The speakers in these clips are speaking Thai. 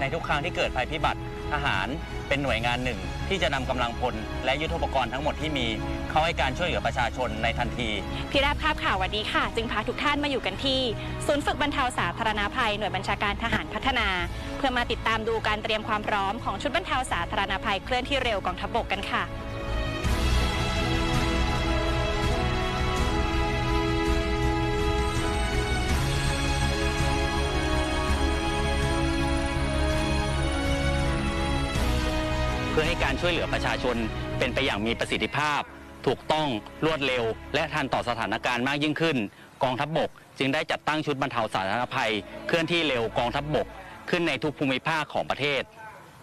ในทุกครั้งที่เกิดภัยพิบัติทหารเป็นหน่วยงานหนึ่ง ที่จะนำกำลังพลและยุทโธปกรณ์ทั้งหมดที่มี เข้าให้การช่วยเหลือประชาชนในทันที พี่ราบภาพข่าววันนี้ค่ะ จึงพาทุกท่านมาอยู่กันที่ ศูนย์ฝึกบรรเทาสาธารณภัยหน่วยบัญชาการทหารพัฒนา เพื่อมาติดตามดูการเตรียมความพร้อมของชุดบรรเทาสาธารณภัยเคลื่อนที่เร็วกองทัพบกกันค่ะ พื่อให้การช่วยเหลือประชาชน เป็นไปอย่างมีประสิทธิภาพ ถูกต้องรวดเร็ว และทันต่อสถานการณ์มากยิ่งขึ้น กองทัพบกจึงได้จัดตั้งชุดบรรเทาสาธารณภัย เคลื่อนที่เร็วกองทัพบก ขึ้นในทุกภูมิภาคของประเทศ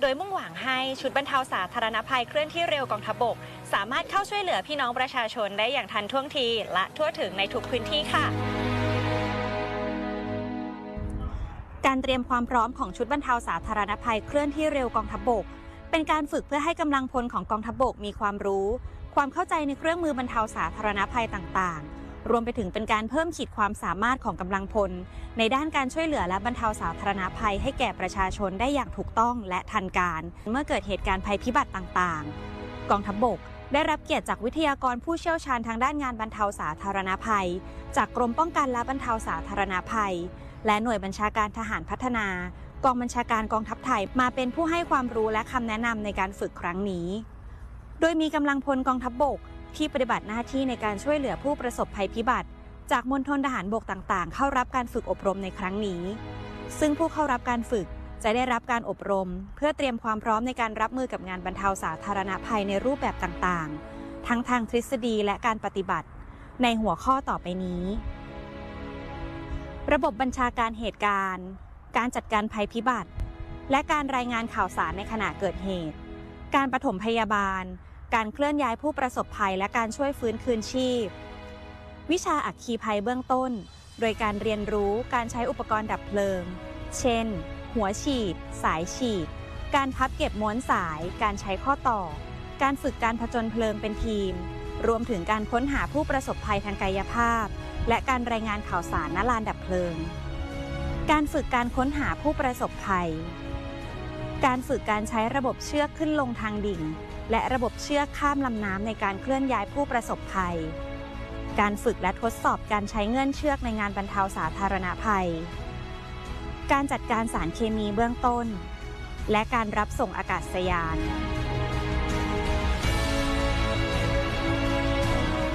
โดยมุ่งหวังให้ชุดบรรเทาสาธารณภัยเคลื่อนที่เร็วกองทัพบก สามารถเข้าช่วยเหลือพี่น้องประชาชนได้อย่างทันท่วงทีและทั่วถึงในทุกพื้นที่ค่ะการเตรียมความพร้อมของชุดบรรเทาสาธารณภัยเคลื่อนที่เร็วกองทัพบก เป็นการฝึกเพื่อให้กำลังพลของกองทัพบกมีความรู้ ความเข้าใจในเครื่องมือบรรเทาสาธารณภัยต่างๆ รวมไปถึงเป็นการเพิ่มขีดความสามารถของกำลังพล ในด้านการช่วยเหลือและบรรเทาสาธารณภัยให้แก่ประชาชนได้อย่างถูกต้องและทันการ เมื่อเกิดเหตุการณ์ภัยพิบัติต่างๆ กองทัพบกได้รับเกียรติจากวิทยากรผู้เชี่ยวชาญทางด้านงานบรรเทาสาธารณภัย จากกรมป้องกันและบรรเทาสาธารณภัย และหน่วยบัญชาการทหารพัฒนา กองบัญชาการกองทัพไทยมาเป็นผู้ให้ความรู้และคำแนะนำในการฝึกครั้งนี้ โดยมีกำลังพลกองทัพบกที่ปฏิบัติหน้าที่ในการช่วยเหลือผู้ประสบภัยพิบัติ จากมณฑลทหารบกต่างๆ เข้ารับการฝึกอบรมในครั้งนี้ ซึ่งผู้เข้ารับการฝึกจะได้รับการอบรม เพื่อเตรียมความพร้อมในการรับมือกับงานบรรเทาสาธารณภัยในรูปแบบต่างๆ ทั้งทางทฤษฎีและการปฏิบัติ ในหัวข้อต่อไปนี้ ระบบบัญชาการเหตุการณ์ การจัดการภัยพิบัติ และการรายงานข่าวสารในขณะเกิดเหตุ การปฐมพยาบาล การเคลื่อนย้ายผู้ประสบภัยและการช่วยฟื้นคืนชีพ วิชาอัคคีภัยเบื้องต้น โดยการเรียนรู้การใช้อุปกรณ์ดับเพลิง เช่น หัวฉีด สายฉีด การพับเก็บม้วนสาย การใช้ข้อต่อ การฝึกการผจญเพลิงเป็นทีม รวมถึงการค้นหาผู้ประสบภัยทางกายภาพ และการรายงานข่าวสารณลานดับเพลิง การฝึกการค้นหาผู้ประสบภัย การฝึกการใช้ระบบเชือกขึ้นลงทางดิ่ง และระบบเชือกข้ามลำน้ำในการเคลื่อนย้ายผู้ประสบภัย การฝึกและทดสอบการใช้เงื่อนเชือกในงานบรรเทาสาธารณภัย การจัดการสารเคมีเบื้องต้น และการรับส่งอากาศยาน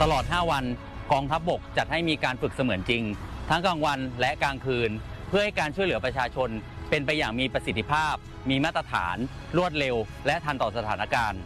ตลอด 5 วันกองทัพบบกจัดให้มีการฝึกเสมือนจริง ทั้งกลางวันและกลางคืน เพื่อให้การช่วยเหลือประชาชน เป็นไปอย่างมีประสิทธิภาพ มีมาตรฐาน รวดเร็ว และทันต่อสถานการณ์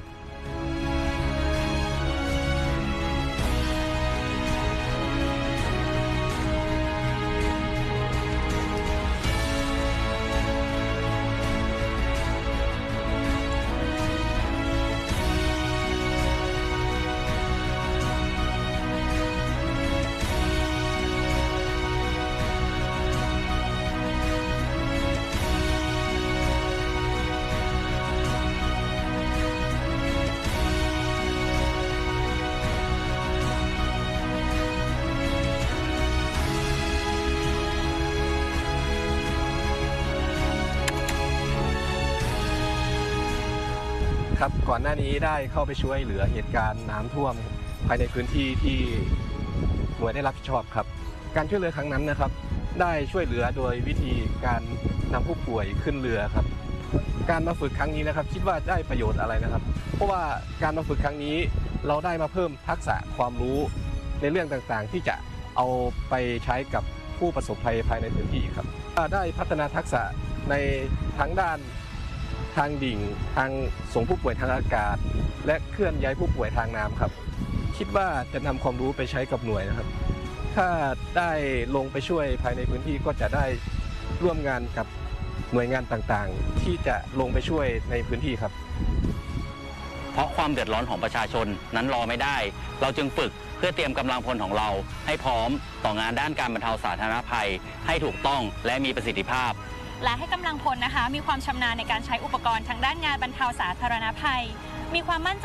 ครับก่อนหน้านี้ได้เข้าไปช่วยเหลือเหตุการณ์น้ำท่วมภายในพื้นที่ที่หน่วยได้รับผิดชอบครับ การช่วยเหลือครั้งนั้นนะครับ ได้ช่วยเหลือโดยวิธีการนำผู้ป่วยขึ้นเรือครับ การมาฝึกครั้งนี้นะครับ คิดว่าได้ประโยชน์อะไรนะครับ เพราะว่าการมาฝึกครั้งนี้เราได้มาเพิ่มทักษะความรู้ในเรื่องต่างๆ ที่จะเอาไปใช้กับผู้ประสบภัยภายในพื้นที่ครับได้พัฒนาทักษะในทั้งด้าน ทางดิ่ง ทางส่งผู้ป่วยทางอากาศ และเคลื่อนย้ายผู้ป่วยทางน้ำครับ คิดว่าจะนำความรู้ไปใช้กับหน่วยนะครับ ถ้าได้ลงไปช่วยภายในพื้นที่ก็จะได้ร่วมงานกับหน่วยงานต่างๆ ที่จะลงไปช่วยในพื้นที่ครับ เพราะความเดือดร้อนของประชาชนนั้นรอไม่ได้ เราจึงฝึกเพื่อเตรียมกำลังพลของเราให้พร้อมต่องานด้านการบรรเทาสาธารณภัย ให้ถูกต้องและมีประสิทธิภาพ และให้กำลังพลนะคะ มีความชำนาญในการใช้อุปกรณ์ทางด้านงานบรรเทาสาธารณภัย มีความมั่นใจ